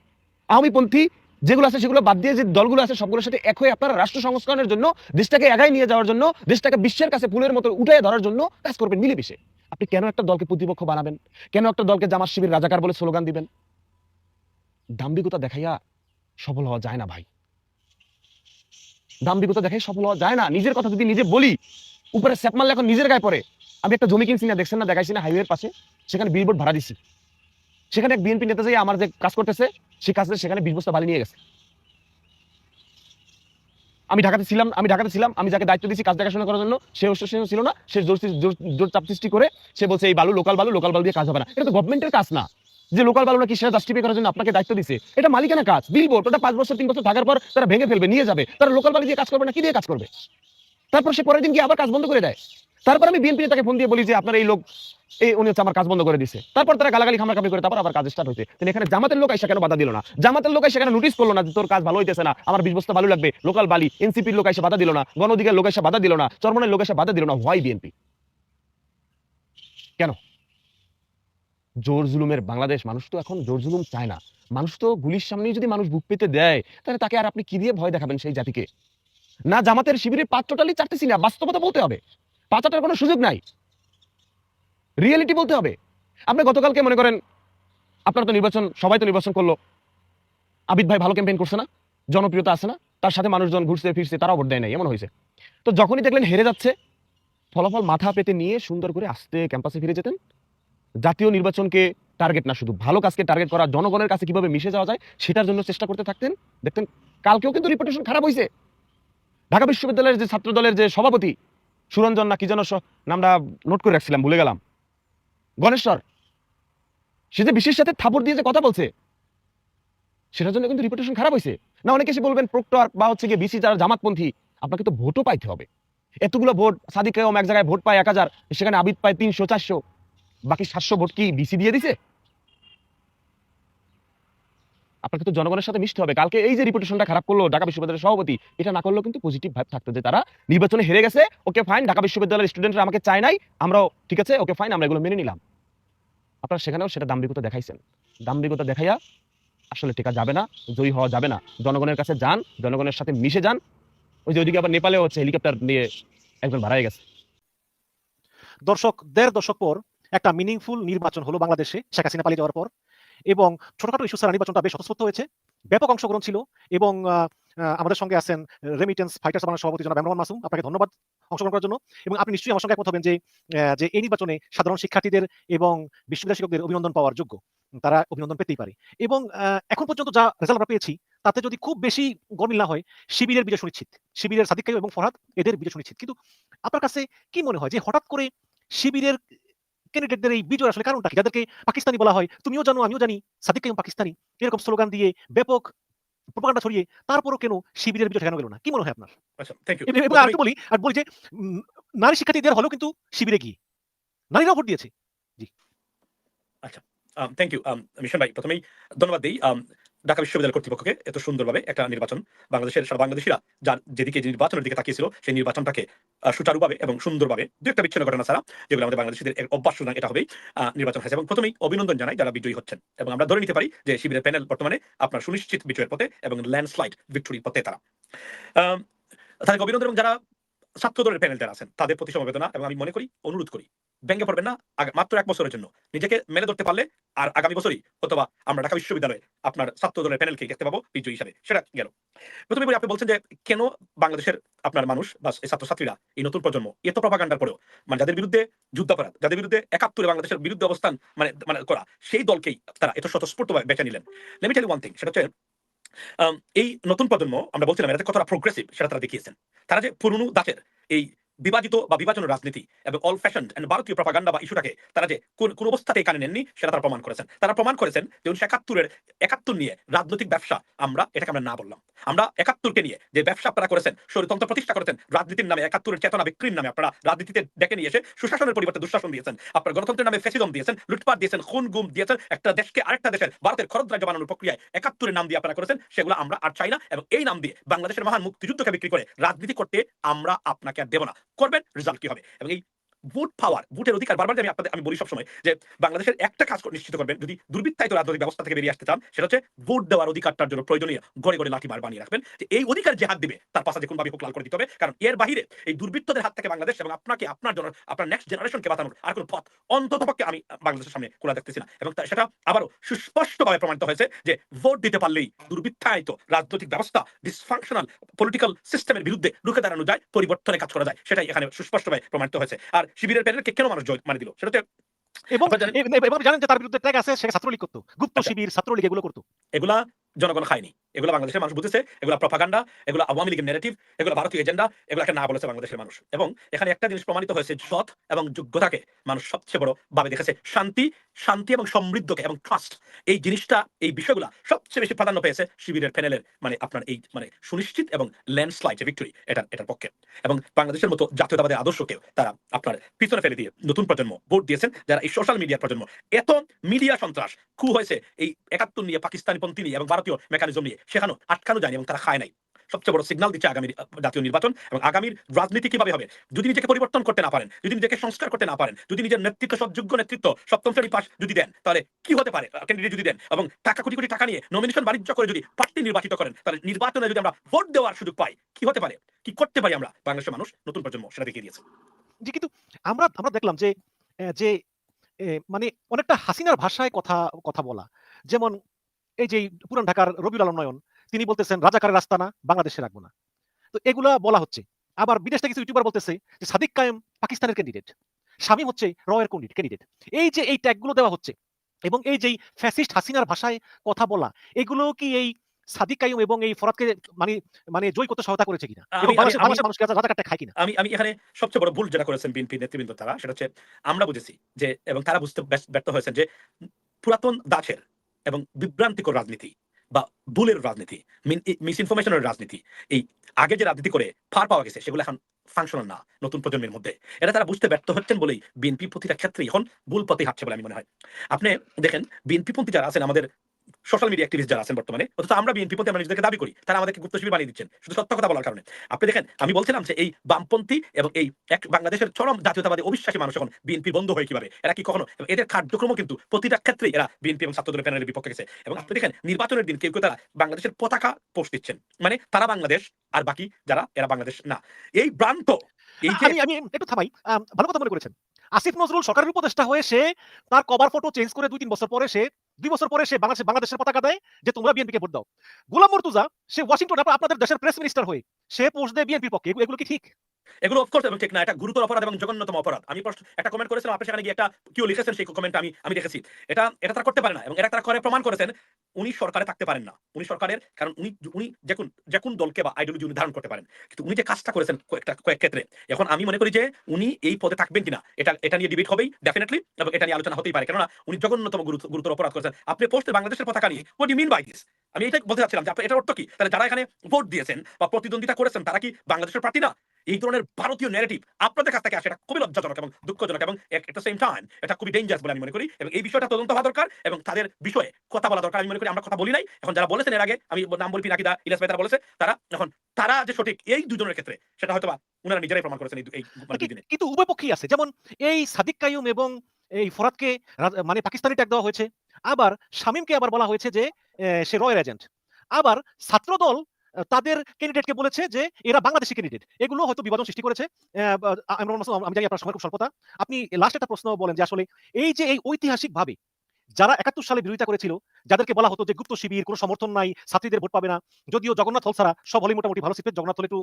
আওয়ামীপন্থী যেগুলো আছে সেগুলো বাদ দিয়ে যে দলগুলো আছে সবগুলোর সাথে এক হয়ে আপনারা রাষ্ট্র সংস্করণের জন্য, দেশটাকে এগাই নিয়ে যাওয়ার জন্য, দেশটাকে বিশ্বের কাছে ফুলের মতো উঠে ধরার জন্য কাজ করবেন মিলেমিশে। আপনি কেন একটা দলকে প্রতিপক্ষ বানাবেন? কেন একটা দলকে জামাত শিবির রাজাকার বলে স্লোগান দিবেন? দাম্ভিকতা দেখাইয়া সফল হওয়া যায় না ভাই। দাম্ভিকতা দেখাই সফল হওয়া যায় না। নিজের কথা যদি নিজে বলি উপরে স্যাপ মারলে এখন নিজের গায়ে পড়ে। আমি একটা জমি কিনছি না, দেখছেন না? দেখাইছি না হাইওয়ের পাশে। সেখানে বিলবোর্ড ভাড়া দিছি। সেখানে এক বিএনপি নেতা যাই আমার যে কাজ করতেছে সেই কাজে সেখানে বিশ বস্তা বালি নিয়ে গেছে। আমি ঢাকাতে ছিলাম, আমি ঢাকাতে ছিলাম, আমি যাকে দায়িত্ব দিয়েছি কাজ দেখাশোনা করার জন্য, সে অবশ্য ছিল না, সে জোর- জোর চাপ সৃষ্টি করে, সে বলছে, এই বালু লোকাল বালু লোকাল বালু দিয়ে কাজ হবে না। এটা তো গভর্নমেন্টের কাজ না। যে লোকাল বালু নাকি সেটা জাস্টিফাই করার জন্য আপনাকে দায়িত্ব দিছে, এটা মালিকানা কাজ। বিলবোর্ড ওটা পাঁচ বছর, তিন বছর থাকার পর তারা ভেঙে ফেলবে, নিয়ে যাবে। তারা লোকাল বালু দিয়ে কাজ করবে না, কি দিয়ে কাজ করবে? তারপর সে পরের দিন গিয়ে আবার কাজ বন্ধ করে দেয়। তারপর আমি বিএনপি তাকে ফোন দিয়ে বলি যে, আপনার এই লোক, এই উনি হচ্ছে আমার কাজ বন্ধ করে দিছে। তারপর তারা গালাগালি খামার কামি করে তারপর আবার কাজ স্টার্ট হয়েছে। তাহলে এখানে জামাতের লোক এসে কেন বাধা দিল না? জামাতের লোক এসে কেন নোটিস করল না যে তোর কাজ ভালো হইতেছে না? আমার বিশ বস্তা ভালো লাগবে। লোকাল বালি এনসিপির লোক এসে বাধা দিল না। গণ অধিকার লোক এসে বাধা দিল না। চরমনের লোক এসে বাধা দিল না। হোয়াই বিএনপি কেন? জোর জুলুমের বাংলাদেশ। মানুষ তো এখন জোর জুলুম চায় না। মানুষ তো গুলির সামনেই যদি মানুষ বুক পেতে দেয়, তাহলে তাকে আর আপনি কি দিয়ে ভয় দেখাবেন সেই জাতিকে? না জামাতের শিবিরে পাঁচ টোটালি চারটেছি না বাস্তবতা বলতে হবে। পাঁচাটার কোনো সুযোগ নাই। রিয়েলিটি বলতে হবে। আপনি গতকালকে মনে করেন, আপনারা তো নির্বাচন, সবাই তো নির্বাচন করল। আবিদ ভাই ভালো ক্যাম্পেইন করছে না, জনপ্রিয়তা আছে না, তার সাথে মানুষজন ঘুরছে, ফিরছে, তারাও ভোট দেয় নাই, এমন হয়েছে। তো যখনই দেখলেন হেরে যাচ্ছে, ফলাফল মাথা পেতে নিয়ে সুন্দর করে আস্তে ক্যাম্পাসে ফিরে যেতেন। জাতীয় নির্বাচনকে টার্গেট না, শুধু ভালো কাজকে টার্গেট করা, জনগণের কাছে কীভাবে মিশে যাওয়া যায়, সেটার জন্য চেষ্টা করতে থাকতেন। দেখতেন, কালকেও কিন্তু রিপুটেশন খারাপ হয়েছে ঢাকা বিশ্ববিদ্যালয়ের যে ছাত্র দলের যে সভাপতি, সুরঞ্জন না কি যেন নামটা নোট করে রাখছিলাম, ভুলে গেলাম। গণেশ্বর সে যে বিশেষ সাথে থাপড় দিয়ে যে কথা বলছে, সেটার জন্য কিন্তু রিপুটেশন খারাপ হয়েছে। না, অনেকে এসে বলবেন, প্রক্টর বা হচ্ছে গিয়ে বিসি যারা জামাতপন্থী, আপনাকে তো ভোটও পাইতে হবে। এতগুলো ভোট, সাদিক এক জায়গায় ভোট পায় এক হাজার, সেখানে আবিদ পায় তিনশো, চারশো, বাকি সাতশো ভোট কি বিসি দিয়ে দিছে? আপনাকে তো জনগণের সাথে মিশতে হবে। কালকে এই যে রিপুটেশনটা খারাপ করল ঢাকা বিশ্ববিদ্যালয়ের সভাপতি, এটা না করলেও কিন্তু পজিটিভ ভাব থাকতো যে তারা নির্বাচনে হেরে গেছে। ওকে ফাইন ঢাকা বিশ্ববিদ্যালয়ের স্টুডেন্টরা আমাকে চায় নাই, আমরাও ঠিক আছে, ওকে ফাইন আমরা এগুলো মেনে নিলাম। আপনারা সেখানেও সেটা দাম্ভিকতা দেখাইছেন। দাম্ভিকতা দেখাইয়া আসলে টেকা যাবে না, জয়ী হওয়া যাবে না। জনগণের কাছে যান, জনগণের সাথে মিশে যান। ওই যে ওইদিকে আবার নেপালে হচ্ছে হেলিকপ্টার নিয়ে একজন ভাড়াই গেছে। দর্শক, দেড় দশক পর একটা মিনিংফুল নির্বাচন হলো বাংলাদেশে। শেখ হাসিনা পালিয়ে যাওয়ার পর। এবং ছোটখাটো ইস্যু ছাড়া নির্বাচনটা বেশ স্বতঃস্ফূর্ত হয়েছে। ব্যাপক অংশগ্রহণ ছিল এবং আমাদের সঙ্গে আছেন রেমিটেন্স ফাইটার্স বাংলার সভাপতি জনাব এমরান মাসুম। আপনাকে ধন্যবাদ অংশগ্রহণ করার জন্য। এবং আপনি নিশ্চয়ই আমার সঙ্গে একমত হবেন যে যে এই নির্বাচনে সাধারণ শিক্ষার্থীদের এবং বিশ্ববিদ্যালয় শিক্ষকদের অভিনন্দন পাওয়ার যোগ্য। তারা অভিনন্দন পেতেই পারে। এবং এখন পর্যন্ত যা রেজাল্ট আমরা পেয়েছি, তাতে যদি খুব বেশি গরমিল না হয়, শিবিরের বিজয় সুনিশ্চিত। শিবিরের সাদিক এবং ফরহাদ, এদের বিজয় সুনিশ্চিত। কিন্তু আপনার কাছে কি মনে হয় যে হঠাৎ করে শিবিরের ক্যান্ডিডেটদের এই বিজয় আসলে কারণটা কি? যাদেরকে পাকিস্তানি বলা হয় তুমিও জানো আমিও জানি সাদিক কাইম পাকিস্তানি। এরকম স্লোগান দিয়ে ব্যাপক প্রপাগান্ডা ছড়িয়ে তারপরও কেন শিবিরের বিজয় ঠেকানো গেল না? কি মনে হয় আপনার? আচ্ছা এবং আরেকটু বলি আর বলি যে নারী শিক্ষার্থীদের হলো কিন্তু শিবিরে গিয়ে নারীরাও ভোট দিয়েছে। জি। আচ্ছা থ্যাংক ইউ মিশন ভাই প্রথমেই ধন্যবাদ দিই। ঢাকা বিশ্ববিদ্যালয় কর্তৃপক্ষকে এত সুন্দরভাবে একটা নির্বাচন বাংলাদেশের, সারা বাংলাদেশিরা যার যেদিকে যে নির্বাচনের দিকে তাকিয়েছিল, সেই নির্বাচনটাকে সুচারুভাবে এবং সুন্দরভাবে, দু একটা বিচ্ছিন্ন ঘটনা ছাড়া যেগুলো আমাদের বাংলাদেশিদের অভ্যাস সুতরাং এটা হবেই নির্বাচন হয়েছে। এবং প্রথমেই অভিনন্দন জানাই যারা বিজয়ী হচ্ছেন। এবং আমরা ধরে নিতে পারি যে শিবিরের প্যানেল বর্তমানে আপনার সুনিশ্চিত বিজয়ের পথে এবং ল্যান্ডস্লাইড ভিক্টোরির পথে তারা। তাদেরকে অভিনন্দন এবং যারা ছাত্র দলের প্যানেল যারা আছেন, তাদের প্রতি সমবেদনা এবং আমি মনে করি, অনুরোধ করি ভেঙে পড়বেন না মাত্র এক বছরের জন্য। নিজেকে মেলে ধরতে পারলে আর আগামী বছরই অথবা আমরা ঢাকা বিশ্ববিদ্যালয়ে আপনার ছাত্র দলের প্যানেলকে দেখতে পাবো বিজয়ী হিসাবে। সেটা গেল। প্রথমে আপনি বলছেন যে কেন বাংলাদেশের আপনার মানুষ বা এই ছাত্রছাত্রীরা এই নতুন প্রজন্ম এত প্রপাগান্ডার পরেও মানে যাদের বিরুদ্ধে যুদ্ধাপরাধ যাদের বিরুদ্ধে একাত্তরে বাংলাদেশের বিরুদ্ধে অবস্থান মানে মানে করা, সেই দলকেই তারা এত স্বতঃস্ফূর্তভাবে বেছে নিলেন। লেমি ওয়ান থিং সেটা হচ্ছে এই নতুন প্রজন্ম, আমরা বলছিলাম এটা কতটা প্রোগ্রেসিভ সেটা তারা দেখিয়েছেন। তারা যে পুরনো দাঁতের এই বিভাজিত বা বিভাজনের রাজনীতি এবং অল ফ্যাশন ভারতীয় প্রপাগান্ডা বা ইস্যুটাকে তারা যে কোন কোন অবস্থাতেই কানে নেননি, সেটা তারা প্রমাণ করেছেন। তারা প্রমাণ করেছেন যে উনিশশো একাত্তরের, একাত্তর নিয়ে রাজনৈতিক ব্যবসা আমরা এটাকে আমরা না বললাম। আমরা একাত্তরকে নিয়ে যে ব্যবসা আপনারা করেছেন স্বৈরতন্ত্র প্রতিষ্ঠা করেছেন, রাজনীতির নামে, একাত্তরের চেতনা বিক্রির নামে আপনারা রাজনীতিতে ডেকে নিয়ে এসে সুশাসনের পরিবর্তে দুঃশাসন দিয়েছেন। আপনারা গণতন্ত্রের নামে ফেসিদম দিয়েছেন, লুটপাট দিয়েছেন, খুন গুম দিয়েছেন, একটা দেশকে আরেকটা দেশের, ভারতের খরচ রাজ্য বানানোর প্রক্রিয়ায় একাত্তরের নাম দিয়ে আপনারা করেছেন, সেগুলো আমরা আর চাই না এবং এই নাম দিয়ে বাংলাদেশের মহান মুক্তিযুদ্ধকে বিক্রি করে রাজনীতি করতে আমরা আপনাকে আর দেব না। করবেন রেজাল্ট কি হবে? এবং এই ভোট পাওয়ার ভোটের অধিকার বারবার আমি আপনাদের, আমি বলি সবসময় যে বাংলাদেশের একটা কাজ নিশ্চিত করবেন, যদি দুর্বৃত্তায়িত রাজনৈতিক ব্যবস্থা থেকে বেরিয়ে আসতে চান, সেটা হচ্ছে ভোট দেওয়ার অধিকারটার জন্য প্রয়োজনীয় গড়ে গড়ে লাঠিমার বানিয়ে রাখবেন। যে এই অধিকার যে হাত দিবে, তার পাশে কোন ভাবে হোক লাল করে দিতে হবে। কারণ এর বাহিরে এই দুর্বৃত্তদের হাত থেকে বাংলাদেশ এবং আপনাকে, আপনার জন্য আপনার নেক্সট জেনারেশনকে বাঁচানোর আর কোনো পথ অন্তত পক্ষে আমি বাংলাদেশের সামনে খোলা দেখতেছি না। এবং সেটা আবারও সুস্পষ্টভাবে প্রমাণিত হয়েছে যে ভোট দিতে পারলেই দুর্বৃত্তায়িত রাজনৈতিক ব্যবস্থা ডিসফাংশনাল পলিটিক্যাল সিস্টেমের বিরুদ্ধে রুখে দাঁড়ানো যায় পরিবর্তনে কাজ করা যায়, সেটাই এখানে সুস্পষ্টভাবে প্রমাণিত হয়েছে। আর শিবিরের প্যানেলকে কেন মানুষ জয় মানে দিল? সেটা তো জানেন- এবং জানেন যে তার বিরুদ্ধে ট্যাগ আছে সে ছাত্রলীগ করতো। গুপ্ত আচ্ছা। শিবির ছাত্রলীগ এগুলো করতো। এগুলা জনগণ খায়নি। এগুলো বাংলাদেশের মানুষ বুঝেছে, এগুলো প্রপাগান্ডা এগুলো আওয়ামী লীগের নেগেটিভ এগুলো ভারতীয় এজেন্ডা এগুলোকে না বলেছে বাংলাদেশের মানুষ। এবং এখানে একটা জিনিস প্রমাণিত হয়েছে, সৎ এবং যোগ্যতাকে মানুষ সবচেয়ে বড় ভাবে দেখেছে। শান্তি শান্তি এবং সমৃদ্ধকে এবং ট্রাস্ট এই জিনিসটা, এই বিষয়গুলো সবচেয়ে বেশি প্রাধান্য পেয়েছে শিবিরের প্যানেলের মানে আপনার এই মানে সুনিশ্চিত এবং ল্যান্ডস্লাইড ভিক্টরি এটা এটার পক্ষে। এবং বাংলাদেশের মতো জাতীয়তাবাদের আদর্শকেও তারা আপনার পিছনে ফেলে দিয়ে নতুন প্রজন্ম ভোট দিয়েছেন, যারা এই সোশ্যাল মিডিয়ার প্রজন্ম। এত মিডিয়া সন্ত্রাস, কু হয়েছে এই একাত্তর নিয়ে পাকিস্তানি পন্থী নিয়ে এবং ভারতীয় মেকানিজম নিয়ে। সেখানেও আটকানো যায়নি এবং তারা খায় নাই। সবচেয়ে বড় সিগন্যাল দিচ্ছে আগামী জাতীয় নির্বাচন এবং আগামীর রাজনীতি কীভাবে হবে? যদি নিজেকে পরিবর্তন করতে না পারেন, যদি নিজেকে সংস্কার করতে না পারেন, যদি নিজের নেতৃত্ব সৎযোগ্য নেতৃত্ব, সপ্তম শ্রেণি পাস যদি দেন, তাহলে কি হতে পারে? ক্যান্ডিডেট যদি দেন এবং টাকা, কোটি কোটি টাকা নিয়ে নমিনেশন বাণিজ্য করে যদি প্রার্থী নির্বাচিত করেন, তাহলে নির্বাচনে যদি আমরা ভোট দেওয়ার সুযোগ পাই, কি হতে পারে? কি করতে পারি আমরা? বাংলাদেশের মানুষ নতুন প্রজন্ম সেটা দেখিয়ে দিয়েছে যে কিন্তু আমরা আমরা দেখলাম যে যে মানে অনেকটা হাসিনার ভাষায় কথা কথা বলা। যেমন এই যে পুরান ঢাকার রবিউল আলম নয়ন তিনি বলতেছেন রাজাকারের রাস্তা না বাংলাদেশে রাখব না। তো এগুলা বলা হচ্ছে। আবার বিদেশ থেকে কিছু ইউটিউবার বলতেছে যে সাদিক কায়েম পাকিস্তানের ক্যান্ডিডেট শামীম হচ্ছে রয়ের ক্যান্ডিডেট এই যে এই ট্যাগগুলো দেওয়া হচ্ছে এবং এই যে ফ্যাসিস্ট হাসিনার ভাষায় কথা বলা এগুলো কি এই সাদিক কাইম এবং এই ফরাদকে মানে মানে জয় করতে সহায়তা করেছে কিনা? মানুষকে রাজাকারটা খায় কিনা? আমি আমি এখানে সবচেয়ে বড় ভুল যেটা করেছেন বিএনপি নেতৃবৃন্দ তারা সেটা হচ্ছে আমরা বুঝেছি যে এবং তারা বুঝতে ব্যর্থ হয়েছেন যে পুরাতন দাসের এবং বিভ্রান্তিকর রাজনীতি বা ভুলের রাজনীতি মিস ইনফরমেশনের রাজনীতি, এই আগে যে রাজনীতি করে ফার পাওয়া গেছে সেগুলো এখন ফাংশনাল না, নতুন প্রজন্মের মধ্যে। এটা তারা বুঝতে ব্যর্থ হচ্ছেন বলেই বিএনপি প্রতিটা ক্ষেত্রে এখন ভুল পথে হাঁটছে বলে আমি মনে হয়। আপনি দেখেন, বিএনপি পন্থী যারা আছেন, আমাদের সোশ্যাল মিডিয়া অ্যাক্টিভিস্ট যারা আছেন বর্তমানে, অথচ আমরা বিএনপি পন্থী, আমরা নিজেদেরকে দাবি করি, তারা আমাদেরকে গুপ্ত শিবির বানিয়ে দিচ্ছেন, শুধু সত্য কথা বলার কারণে। আপনি দেখেন, আমি বলছিলাম যে এই বামপন্থী এবং এই এক বাংলাদেশের চরম জাতীয়তাবাদী অবিশ্বাসী মানুষ এখন বিএনপি বন্ধ হয় কীভাবে? এরা কি কখনো এদের কার্যক্রম কিন্তু প্রতিটা ক্ষেত্রে এরা বিএনপি এবং ছাত্রদলের প্যানেলের বিপক্ষে গেছে। এবং আপনি দেখেন, নির্বাচনের দিন কেউ কেউ তারা বাংলাদেশের পতাকা পোস্ট দিচ্ছেন। মানে তারা বাংলাদেশ, আর বাকি যারা, এরা বাংলাদেশ না। এই ভ্রান্ত, এই যে আমি একটু থামাই ভালো কথা মনে করেছেন। আসিফ নজরুল সরকারের উপদেষ্টা হয়ে সে তার কভার ফটো চেঞ্জ করে দুই তিন বছর পরে সে দুই বছর পরে সে বাংলাদেশ বাংলাদেশের পতাকা দেয়, যে তোমরা বিএনপিকে ভোট দাও। গোলাম মর্তুজা, সে ওয়াশিংটন আপনাদের দেশের প্রেস মিনিস্টার হয়ে, সে পোস্ট দেয় বিএনপির পক্ষে। এগুলো কি ঠিক? এগুলো অফকোর্স এবং ঠিক না, এটা গুরুতর অপরাধ এবং জঘন্যতম অপরাধ। আমি প্রশ্ন- একটা কমেন্ট করেছিলাম, আপনি সেখানে গিয়ে একটা কেউ লিখেছেন, সেই কমেন্ট আমি আমি দেখেছি। এটা এটা তারা করতে পারে না এবং এটা তারা করে, প্রমাণ করেছেন, উনি সরকারে থাকতে পারেন না। উনি সরকারের, কারণ উনি উনি যে কোন যে কোন দলকে বা আইডিওলজি উনি ধারণ করতে পারেন। কিন্তু উনি যে কাজটা করেছেন কয়েকটা কয়েক ক্ষেত্রে, এখন আমি মনে করি যে উনি এই পদে থাকবেন কিনা, এটা এটা নিয়ে ডিবেট হবেই ডেফিনেটলি এবং এটা নিয়ে আলোচনা হতেই পারে। কেননা উনি জঘন্যতম গুরুতর অপরাধ করেছেন। আপনি পোস্টে বাংলাদেশের পতাকা নিয়ে what you mean by this আমি এটা বলতে চাচ্ছিলাম যে এটার অর্থ কি? তাহলে যারা এখানে ভোট দিয়েছেন বা প্রতিদ্বন্দ্বিতা করেছেন, তারা কি বাংলাদেশের প্রার্থী না? এই ধরনের ভারতীয় ন্যারেটিভ আপনাদের কাছ থেকে আসে এটা খুবই লজ্জাজনক এবং দুঃখজনক এবং এট দ্য সেম টাইম এটা খুবই ডেঞ্জারাস বলে আমি মনে করি এবং এই বিষয়টা তদন্ত হওয়া দরকার এবং তাদের বিষয়ে কথা বলা দরকার। আমি মনে করি আমরা কথা বলি নাই। এখন যারা বলেছেন এর আগে আমি নাম বলি পিনাকিদা ইলাস ভাই তারা বলেছে তারা এখন তারা যে সঠিক এই দুজনের ক্ষেত্রে সেটা হয়তো বা ওনারা নিজেরাই প্রমাণ করেছেন এই মানে দুই দিনে। কিন্তু উভয় পক্ষেই আছে। যেমন এই সাদিক কাইম এবং এই ফরাদকে মানে পাকিস্তানি ট্যাগ দেওয়া হয়েছে। আবার শামীমকে আবার বলা হয়েছে যে সে রয়ের এজেন্ট আবার ছাত্রদল তাদের ক্যান্ডিডেটকে বলেছে যে এরা বাংলাদেশি ক্যান্ডিডেট এগুলো হয়তো বিভাজন সৃষ্টি করেছে। আমি জানি আপনার সময় খুব স্বল্পতা। আপনি লাস্ট একটা প্রশ্ন বলেন যে আসলে এই যে এই ঐতিহাসিক ভাবে যারা একাত্তর সালে বিরোধিতা করেছিল, যাদেরকে বলা হতো যে গুপ্ত শিবির, কোনো সমর্থন নাই, ছাত্রীদের ভোট পাবে না, যদিও জগন্নাথ হল ছাড়া সব হলে মোটামুটি ভালো সিটের জগন্নাথ হলে একটু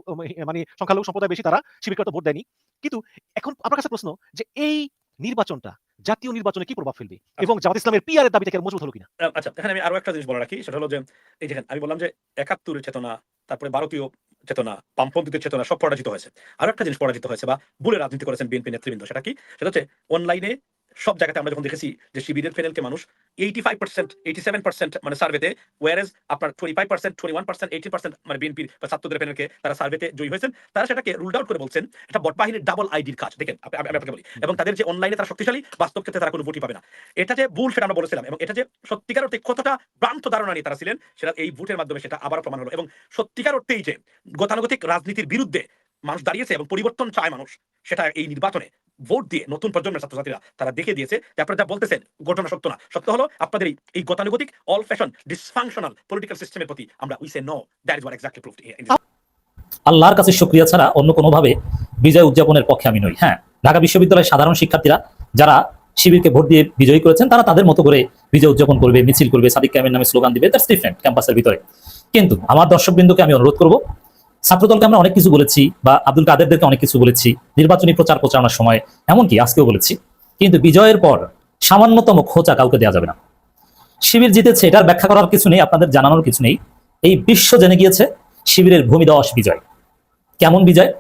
মানে সংখ্যালঘু সম্প্রদায় বেশি তারা শিবিরকে ভোট দেয়নি। কিন্তু এখন আপনার কাছে প্রশ্ন যে এই নির্বাচনটা জাতীয় নির্বাচনে কি প্রভাব ফেলবে? এবং জামাত ইসলামের পিআর এর দাবি থেকে মজবুত হলো কিনা? আচ্ছা এখানে আমি আরও একটা জিনিস বলে রাখি সেটা হলো যে এই দেখেন আমি বললাম যে একাত্তরের চেতনা তারপরে ভারতীয় চেতনা বামপন্থীদের চেতনা সব পরাজিত হয়েছে। আরও একটা জিনিস পরাজিত হয়েছে বা ভুলে রাজনীতি করেছেন বিএনপি নেতৃবৃন্দ সেটা কি? সেটা হচ্ছে অনলাইনে সব জায়গাতে আমরা যখন দেখেছি যে শিবিরের প্যানেলকে মানুষ eighty five percent eighty seven percent মানে সার্ভেতে ওয়ারেজ আপনার twenty five percent twenty one percent eighty percent মানে বিএনপির বা ছাত্রদের প্যানেলকে তারা সার্ভেতে জয়ী হয়েছেন। তারা সেটাকে রুল আউট করে বলছেন, এটা বট বাহিনীর ডাবল আইডির কাজ। দেখেন আমি আপনাকে বলি। এবং তাদের যে অনলাইনে তারা শক্তিশালী, বাস্তব ক্ষেত্রে তারা কোনো ভোটই পাবে না। এটা যে ভুল সেটা আমরা বলেছিলাম, এবং এটা যে সত্যিকার অর্থে কতটা ভ্রান্ত ধারণা নিয়ে তারা ছিলেন, সেটা এই ভোটের মাধ্যমে সেটা আবারও প্রমাণ হলো। এবং সত্যিকার অর্থেই যে গতানুগতিক রাজনীতির বিরুদ্ধে মানুষ দাঁড়িয়েছে এবং পরিবর্তন চায় মানুষ, সেটা এই নির্বাচনে ভোট দিয়ে নতুন প্রজন্মের ছাত্রছাত্রীরা তারা দেখে দিয়েছে যে আপনারা যা বলতেছেন ঘটনা সত্য না। সত্য হলো আপনাদের এই- গতানুগতিক অল ফ্যাশন ডিসফাংশনাল পলিটিক্যাল সিস্টেমের প্রতি আমরা we say no that is what exactly proved আল্লাহর কাছে শুক্রিয়া ছাড়া অন্য কোনোভাবে বিজয় উদযাপনের পক্ষে আমি নই। হ্যাঁ ঢাকা বিশ্ববিদ্যালয়ের সাধারণ শিক্ষার্থীরা যারা শিবিরকে ভোট দিয়ে বিজয়ী করেছেন, তারা তাদের মতো করে বিজয় উদযাপন করবে, মিছিল করবে, সাদিক ক্যামের নামে স্লোগান দিবে দ্যাটস ডিফারেন্ট ক্যাম্পাসের ভিতরে। কিন্তু আমার দর্শকবৃন্দকে আমি অনুরোধ করব ছাত্রদলকে আমরা অনেক কিছু বলেছি বা আব্দুল কাদেরদেরকে অনেক কিছু বলেছি, নির্বাচনী প্রচার প্রচারণার সময়। এমনকি আজকেও বলেছি। কিন্তু বিজয়ের পর সামান্যতম খোঁচা কাউকে দেওয়া যাবে না। শিবির জিতেছে, এটার ব্যাখ্যা করার কিছু নেই, আপনাদের জানানোর কিছু নেই। এই বিশ্ব জেনে গিয়েছে, শিবিরের ভূমিদশ বিজয়। কেমন বিজয়?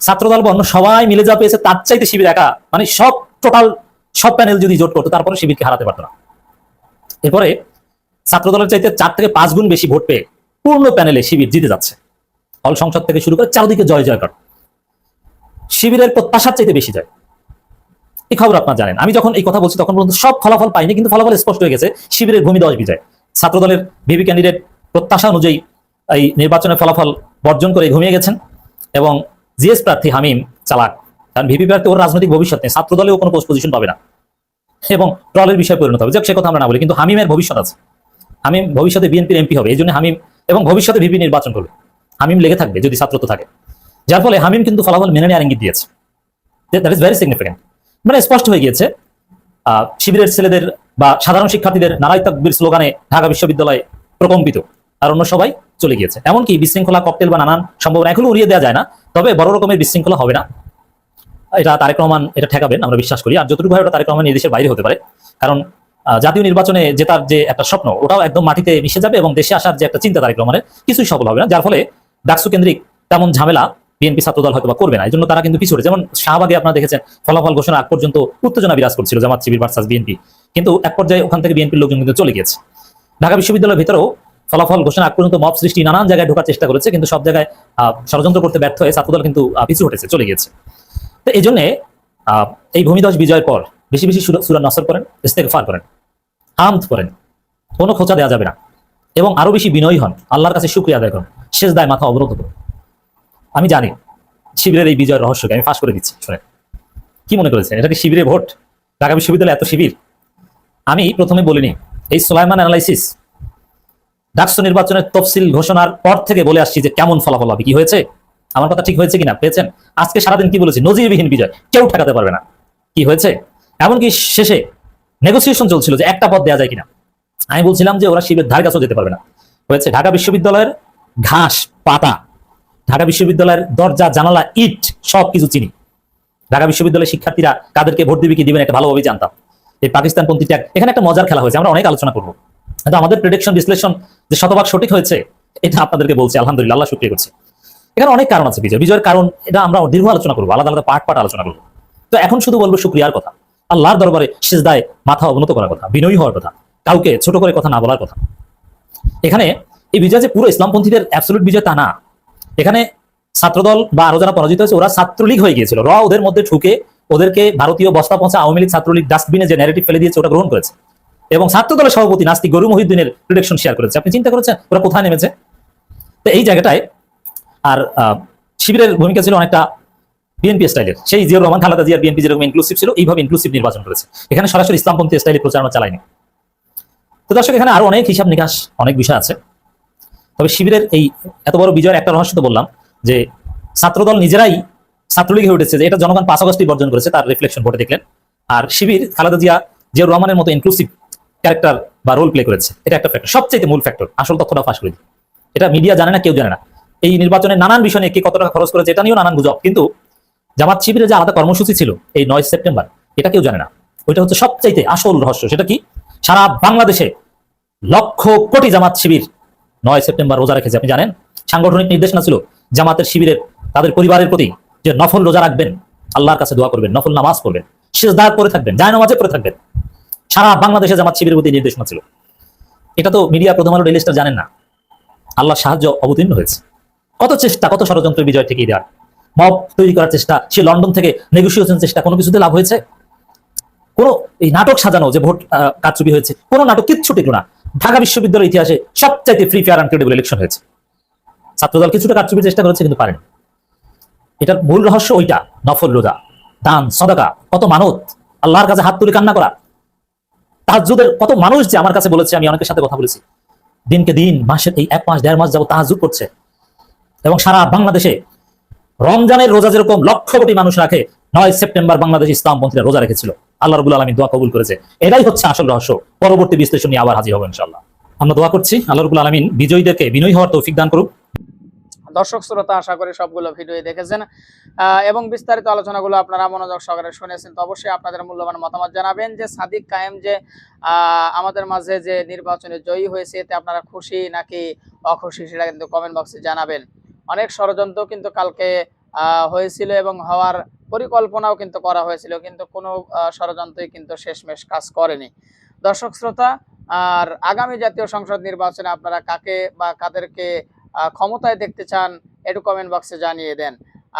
ছাত্রদল বর্ণ সবাই মিলে যা পেয়েছে, তার চাইতে শিবির একা। মানে সব টোটাল সব প্যানেল যদি জোট করতো, তারপরে শিবিরকে হারাতে পারতো না। এরপরে ছাত্রদলের চাইতে চার থেকে পাঁচ গুণ বেশি ভোট পেয়ে পূর্ণ প্যানেলে শিবির জিতে যাচ্ছে। হল সংসদ থেকে শুরু করে চারদিকে জয় জয়কার। শিবিরের প্রত্যাশার চাইতে বেশি যায়। এই খবর আপনার জানেন? আমি যখন এই কথা বলছি, তখন পর্যন্ত সব ফলাফল পাইনি, কিন্তু ফলাফল স্পষ্ট হয়ে গেছে। শিবিরের ভূমি দশ বিজয়। ছাত্রদলের ভিপি ক্যান্ডিডেট প্রত্যাশা অনুযায়ী এই নির্বাচনের ফলাফল বর্জন করে ঘুমিয়ে গেছেন এবং জিএস প্রার্থী হামিম চালাক কারণ ভিপি প্রার্থী ওর রাজনৈতিক ভবিষ্যৎ নেই ছাত্র দলেও কোনো পোস্ট পজিশন পাবে না। এবং ট্রলের বিষয়ে পরিণত হবে। যাক, সে কথা আমরা না বলি, কিন্তু হামিমের ভবিষ্যৎ আছে। হামিম ভবিষ্যতে বিএনপির এমপি হবে, এই জন্য হামিম এবং ভবিষ্যতে ভিপি নির্বাচন করবে। হামিম লেগে থাকবে যদি ছাত্রত্ব থাকে। যার ফলে হামিম কিন্তু ফলাফল মেনে নেওয়ার ইঙ্গিত দিয়েছে। দ্যাট ইজ ভেরি সিগনিফিকেন্ট মানে স্পষ্ট হয়ে গিয়েছে শিবিরের ছেলেদের বা সাধারণ শিক্ষার্থীদের নারাই তাকবীর স্লোগানে ঢাকা বিশ্ববিদ্যালয় প্রকম্পিত। আর অন্য সবাই চলে গিয়েছে। এমনকি বিশৃঙ্খলা, ককটেল বা নানান সম্ভাবনা এখনও উড়িয়ে দেওয়া যায় না, তবে বড় রকমের বিশৃঙ্খলা হবে না। এটা তারেক রহমান, এটা ঠেকাবেন, আমরা বিশ্বাস করি। আর যতটুকু ওটা তারেক রহমান নির্দেশের বাইরে হতে পারে। কারণ জাতীয় নির্বাচনে জেতার যে একটা স্বপ্ন, ওটাও একদম মাটিতে মিশে যাবে এবং দেশে আসার যে একটা চিন্তা তারেক রহমানের কিছুই সফল হবে না। যার ফলে ডাকসু কেন্দ্রিক তেমন ঝামেলা বিএনপি ছাত্রদল হয়তো করবে না। এই জন্য তারা কিন্তু পিছনে যেমন শাহবাগে আপনারা দেখেছেন, ফলাফল ঘোষণা আগ পর্যন্ত উত্তেজনা বিরাজ করছিল জামাত শিবির ভার্সাস বিএনপি। কিন্তু এক পর্যায়ে ওখান থেকে বিএনপির লোকজন কিন্তু চলে গিয়েছে। ঢাকা বিশ্ববিদ্যালয়ের ভিতরেও ফলাফল ঘোষণা আগ পর্যন্ত মব সৃষ্টি নানান জায়গায় ঢোকার চেষ্টা করেছে, কিন্তু সব জায়গায় ষড়যন্ত্র করতে ব্যর্থ হয়ে ছাত্রদল কিন্তু পিছু হটেছে, চলে গিয়েছে। তো এই জন্যে এই ভূমিদশ বিজয়ের পর বেশি বেশি সুরা সুরা নসর করেন, ইস্তেগফার করেন। হামদ করেন। কোনো খোঁচা দেওয়া যাবে না। এবং আরও বেশি বিনয়ী হন। আল্লাহর কাছে শুক্রিয়া আদায় করুন। শেষ দায় মাথা অবরোধ করুন। আমি জানি, শিবিরের এই বিজয়ের রহস্যকে আমি ফাঁস করে দিচ্ছি। শুনে কি মনে করেছেন? এটা কি শিবিরে ভোট? ঢাকা বিশ্ববিদ্যালয়ে এত শিবির? আমি প্রথমে বলিনি, এই সোলাইমান অ্যানালাইসিস ডাকসু নির্বাচনের তফসিল ঘোষণার পর থেকে বলে আসছি যে কেমন ফলাফল হবে। কি হয়েছে? আমার কথা ঠিক হয়েছে কিনা? পেয়েছেন? আজকে সারাদিন কি বলেছি? নজিরবিহীন বিজয়। কেউ ঠেকাতে পারবে না। কি হয়েছে? এমনকি শেষে নেগোসিয়েশন চলছিল যে একটা পদ দেওয়া যায় কিনা। আমি বলছিলাম যে ওরা শিবের ধার কাছেও যেতে পারবে না। হয়েছে, ঢাকা বিশ্ববিদ্যালয়ের ঘাস, পাতা, ঢাকা বিশ্ববিদ্যালয়ের দরজা, জানালা, ইট সব কিছু চিনি। ঢাকা বিশ্ববিদ্যালয়ের শিক্ষার্থীরা কাদেরকে ভোট দিবে কি দিবেন এটা ভালোভাবেই জানতাম। এই পাকিস্তানপন্থী ট্যাগ এখানে একটা মজার খেলা হয়েছে, আমরা অনেক আলোচনা করব। কিন্তু আমাদের প্রেডিকশন বিশ্লেষণ যে শতভাগ সঠিক হয়েছে, এটা আপনাদেরকে বলছি, আলহামদুলিল্লাহ, আল্লাহ শুক্রিয়া করছি। এখানে অনেক কারণ আছে, বিজয়। বিজয়ের কারণ, এটা আমরা দীর্ঘ আলোচনা করব, আলাদা আলাদা পার্ট পার্ট আলোচনা করব। তো এখন শুধু বলব শুক্রিয়ার কথা। আল্লাহর দরবারে শেষদায় মাথা অবনত করার কথা, বিনয়ী হওয়ার কথা, কাউকে ছোট করে কথা না বলার কথা। এখানে এই বিজয় যে পুরো ইসলামপন্থীদের অ্যাবসলুট বিজয় তা না। এখানে ছাত্রদল বা আরও যারা পরাজিত হয়েছে, ওরা ছাত্রলীগ হয়ে গিয়েছিল। র ওদের মধ্যে ঠুকে ওদেরকে ভারতীয় বস্তা পৌঁছা আওয়ামী লীগ ছাত্রলীগ ডাস্টবিনে যে ন্যারেটিভ ফেলে দিয়েছে, ওটা গ্রহণ করেছে। এবং ছাত্রদলের সভাপতি নাস্তিক গরু মহিউদ্দিনের প্রিডিকশন শেয়ার করেছে। আপনি চিন্তা করেছেন, ওরা কোথায় নেমেছে? তো এই জায়গাটায় আর শিবিরের ভূমিকা ছিল অনেকটা বিএনপি স্টাইলের সেই জিয়াউর রহমান খালেদা জিয়ার বিএনপি যেরকম ইনক্লুসিভ ছিল, এইভাবে ইনক্লুসিভ নির্বাচন করেছে। এখানে সরাসরি ইসলামপন্থী স্টাইলে প্রচারণা চালায়নি। তো দর্শক, এখানে আরও অনেক হিসাব নিকাশ, অনেক বিষয় আছে। তবে শিবিরের এই এত বড় বিজয়ের একটা রহস্য তো বললাম, যে ছাত্রদল নিজেরাই ছাত্রলীগ হয়ে উঠেছে, যে এটা জনগণ পাঁচ আগস্টই বর্জন করেছে, তার রিফ্লেকশন ভোটে দেখলেন। আর শিবির, খালেদা জিয়া জিয়াউর রহমানের মতো ইনক্লুসিভ ক্যারেক্টার বা রোল প্লে করেছে, এটা একটা ফ্যাক্টর সবচেয়ে মূল ফ্যাক্টর আসল তথ্যটা ফাঁস করে এটা মিডিয়া জানে না, কেউ জানে না। এই নির্বাচনে নানান বিষয় নিয়ে কে কত টাকা খরচ করেছে, এটা নিয়েও নানান গুজব। কিন্তু জামাত শিবিরে যে আলাদা কর্মসূচি ছিল এই নয় সেপ্টেম্বর, এটা কেউ জানে না। ওইটা হচ্ছে সবচাইতে আসল রহস্য, সেটা কি? সারা বাংলাদেশে লক্ষ কোটি জামাত শিবির নয় সেপ্টেম্বর রোজা রেখেছে, আপনি জানেন? সাংগঠনিক নির্দেশনা ছিল জামাতের শিবিরের, তাদের পরিবারের প্রতি যে নফল রোজা রাখবেন, আল্লাহর কাছে দোয়া করবেন, নফল নামাজ পড়বেন শেষদার করে থাকবেন যায় নামাজে পড়ে থাকবেন। সারা বাংলাদেশে জামাত শিবিরের প্রতি নির্দেশনা ছিল। এটা তো মিডিয়া প্রথম আলো ডেলি স্টার জানেন না। আল্লাহর সাহায্য অবতীর্ণ হয়েছে। কত চেষ্টা, কত ষড়যন্ত্র বিজয় ঠেকিয়ে দেওয়ার। মব তৈরি করার চেষ্টা, সে লন্ডন থেকে নেগোসিয়েশন চেষ্টা, কোনো কিছুতে লাভ হয়েছে? কোনো এই নাটক সাজানো যে ভোট কারচুপি হয়েছে, কোনো নাটক কিচ্ছু টিকলো না। ঢাকা বিশ্ববিদ্যালয়ের ইতিহাসে সবচাইতে free fair and credible election হয়েছে। ছাত্রদল কিছুটা কারচুপির চেষ্টা করেছে, কিন্তু পারেনি। এটার মূল রহস্য ওইটা, নফল রোজা, দান, সদাকা, কত মানত, আল্লাহর কাছে হাত তুলে কান্না করা। তাহাজুদের কত মানুষ যে আমার কাছে বলেছে, আমি অনেকের সাথে কথা বলেছি। দিনকে দিন, মাসের এই এক মাস, দেড় মাস যাব তাহাজুদ করছে। এবং সারা বাংলাদেশে রমজানের রোজা যেরকম লক্ষ কোটি মানুষ রাখে, নয় সেপ্টেম্বর বাংলাদেশ ইসলামপন্থীরা রোজা রেখেছিল। আল্লাহ রবুল আলমী দোয়া কবুল করেছে। এটাই হচ্ছে আসল রহস্য। পরবর্তী বিশ্লেষণ নিয়ে আবার হাজির হব ইনশাল্লাহ আমরা দোয়া করছি, আল্লাহ রবুল আলমিন বিজয়ীদেরকে বিনয়ী হওয়ার তৌফিক দান করুক। দর্শক, শ্রোতা, আশা করি সবগুলো ভিডিও দেখেছেন। এবং বিস্তারিত আলোচনাগুলো আপনারা মনোযোগ সহকারে শুনেছেন, তো অবশ্যই আপনাদের মূল্যবান মতামত জানাবেন যে সাদিক কায়েম যে আমাদের মাঝে যে নির্বাচনে জয়ী হয়েছে, এতে আপনারা খুশি নাকি অখুশি সেটা কিন্তু কমেন্ট বক্সে জানাবেন। অনেক ষড়যন্ত্র কিন্তু কালকে হয়েছিল এবং হওয়ার পরিকল্পনাও কিন্তু করা হয়েছিল, কিন্তু কোনো ষড়যন্ত্রই কিন্তু শেষমেশ কাজ করেনি। দর্শক শ্রোতা, আর আগামী জাতীয় সংসদ নির্বাচনে আপনারা কাকে বা কাদেরকে ক্ষমতায় দেখতে চান, একটু কমেন্ট বক্সে জানিয়ে দেন।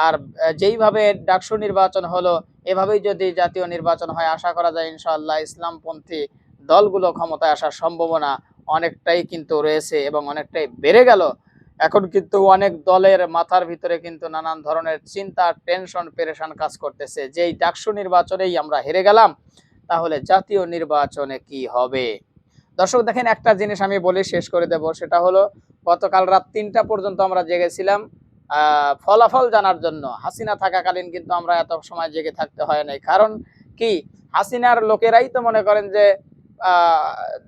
আর যেইভাবে ডাকসু নির্বাচন হলো, এভাবেই যদি জাতীয় নির্বাচন হয়, আশা করা যায় ইনশাআল্লাহ ইসলামপন্থী দলগুলো ক্ষমতায় আসার সম্ভাবনা অনেকটাই কিন্তু রয়েছে এবং অনেকটাই বেড়ে গেল। এখন কিন্তু অনেক দলের মাথার ভিতরে কিন্তু নানান ধরনের চিন্তা, টেনশন, পেরেশান কাজ করতেছে। যেই ডাকসু নির্বাচনেই আমরা হেরে গেলাম, তাহলে জাতীয় নির্বাচনে কি হবে? দর্শক, দেখেন একটা জিনিস আমি বলে শেষ করে দেব, সেটা হলো গতকাল রাত তিনটা পর্যন্ত আমরা জেগেছিলাম ফলাফল জানার জন্য। হাসিনা থাকাকালীন কিন্তু আমরা এত সময় জেগে থাকতে হয় নাই। কারণ কি? হাসিনার লোকেরাই তো মনে করেন যে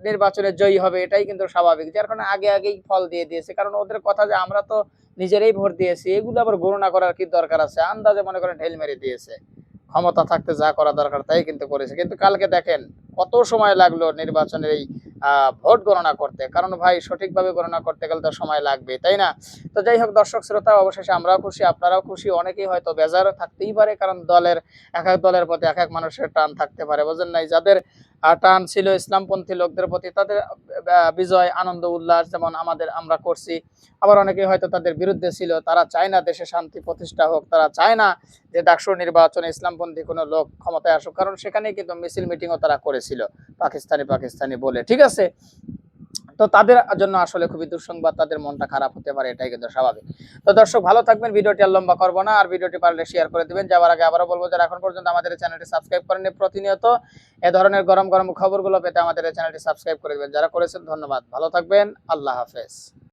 নির্বাচনে জয়ী হবে, এটাই কিন্তু স্বাভাবিক। যার কারণে আগে আগেই ফল দিয়ে দিয়েছে। কারণ ওদের কথা যে আমরা তো নিজেরাই ভোট দিয়েছি, এগুলো আবার গণনা করার কি দরকার আছে? আন্দাজে মনে করেন ঢেল মেরে দিয়েছে। ক্ষমতা থাকতে যা করা দরকার তাই কিন্তু করেছে। কিন্তু কালকে দেখেন কত সময় লাগল নির্বাচনের এই ভোট গণনা করতে। কারণ ভাই, সঠিকভাবে গণনা করতে গেলে তো সময় লাগবে তাই না? তো যাই হোক, দর্শক শ্রোতা, অবশেষে আমরাও খুশি, আপনারাও খুশি। অনেকেই হয়তো বেজার থাকতেই পারে, কারণ দলের, এক এক দলের প্রতি এক এক মানুষের টান থাকতে পারে। বোঝেন নাই? যাদের টান ছিল ইসলামপন্থী লোকদের প্রতি, তাদের বিজয়, আনন্দ, উল্লাস যেমন আমাদের আমরা করছি। আবার অনেকে হয়তো তাদের বিরুদ্ধে ছিল, তারা চায় না দেশে শান্তি প্রতিষ্ঠা হোক, তারা চায় না যে ডাকসুর নির্বাচনে ইসলামপন্থী কোনো লোক ক্ষমতায় আসুক, কারণ সেখানে কিন্তু মিছিল মিটিংও তারা করেছিল, পাকিস্তানি পাকিস্তানি বলে। ঠিক আছে? তো তাদের জন্য আসলে খুবই দুঃসংবাদ, তাদের মনটা খারাপ হতে পারে, এটাই কিন্তু স্বাভাবিক। তো দর্শক, ভালো থাকবেন, ভিডিওটি আর লম্বা করব না, আর ভিডিওটি পারলে শেয়ার করে দেবেন। যাওয়ার আগে আবারও বলব, যারা এখন পর্যন্ত আমাদের চ্যানেলটি সাবস্ক্রাইব করেন প্রতিনিয়ত এ ধরনের গরম গরম খবরগুলো পেতে আমাদের চ্যানেলটি সাবস্ক্রাইব করে দেবেন। যারা করেছেন, ধন্যবাদ। ভালো থাকবেন, আল্লাহ হাফেজ।